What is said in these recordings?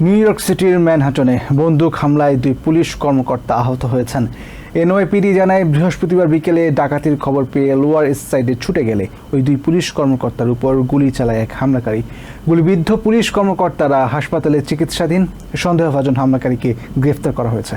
New York সিটির ম্যানহাটনে বন্দুক হামলায় দুই পুলিশ কর্মকর্তা আহত হয়েছেন। এনওয়াইপিডি জানায় বৃহস্পতিবার বিকেলে ডাকাতির খবর পেয়ে লোয়ার ইস্ট সাইডে ছুটে গেলে ওই দুই পুলিশ কর্মকর্তার উপর গুলি চালায় এক হামলাকারী। গুলিবিদ্ধ পুলিশ কর্মকর্তারা হাসপাতালে চিকিৎসাধীন। সন্দেহভাজন হামলাকারীকে গ্রেফতার করা হয়েছে।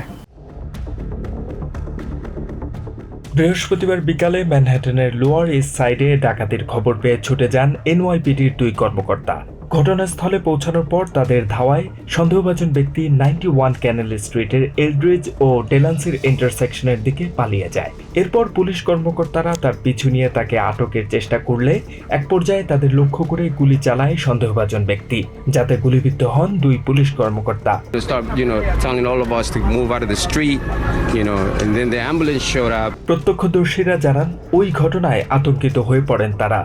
বৃহস্পতিবার বিকালে ম্যানহাটনের লোয়ার ইস্ট সাইডে ডাকাতির খবর পেয়ে ছুটে যান এনওয়াইপিডির দুই কর্মকর্তা। ঘটনাস্থলে পৌঁছানোর পর তাদের ধাওয়ায় সন্দেহভাজন ব্যক্তি নাইনটি ওয়ান ক্যানেল স্ট্রিটের এলড্রিজ ও ডেলান্সির ইন্টারসেকশনের দিকে পালিয়ে যায়। এরপর পুলিশ কর্মকর্তারা তার পিছু নিয়ে তাকে আটকের চেষ্টা করলে এক পর্যায়ে তাদের লক্ষ্য করে গুলি চালায় সন্দেহভাজন ব্যক্তি যাতে গুলিবিদ্ধ হন দুই পুলিশ কর্মকর্তা। প্রত্যক্ষদর্শীরা জানান ওই ঘটনায় আতঙ্কিত হয়ে পড়েন তারা।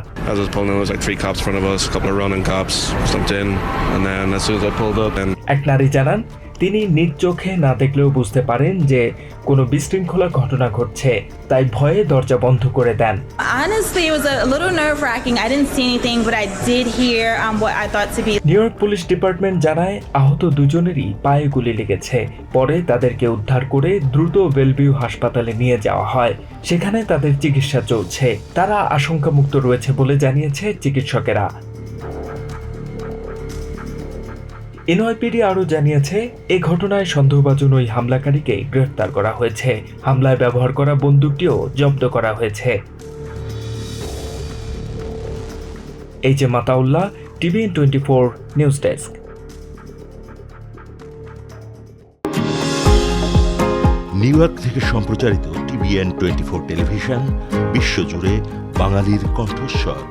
এক নারী জানান তিনি নিজ চোখে না দেখলেও বুঝতে পারেন যে কোনো বিশৃঙ্খলা ঘটনা ঘটছে তাই ভয়ে দরজা বন্ধ করে দেন। Honestly, it was a little nerve wracking. I didn't see anything, but I did hear what I thought to be New York police department জানায় আহত দুজনেরই পায়ে গুলি লেগেছে। পরে তাদেরকে উদ্ধার করে দ্রুত বেলভিউ হাসপাতালে নিয়ে যাওয়া হয়। সেখানে তাদের চিকিৎসা চলছে। তারা আশঙ্কামুক্ত রয়েছে বলে জানিয়েছে চিকিৎসকেরা। এনওয়াইপিডি আরও জানিয়েছে, এ ঘটনায় সন্দেহভাজন ওই হামলাকারীকে গ্রেফতার করা হয়েছে। হামলায় ব্যবহার করা বন্দুকটিও জব্দ করা হয়েছে। এই যে Mataullah TVN twenty four news desk. New York থেকে সম্প্রচারিত টিভিএন টোয়েন্টি ফোর টেলিভিশন, বিশ্বজুড়ে বাঙালির কণ্ঠস্বর।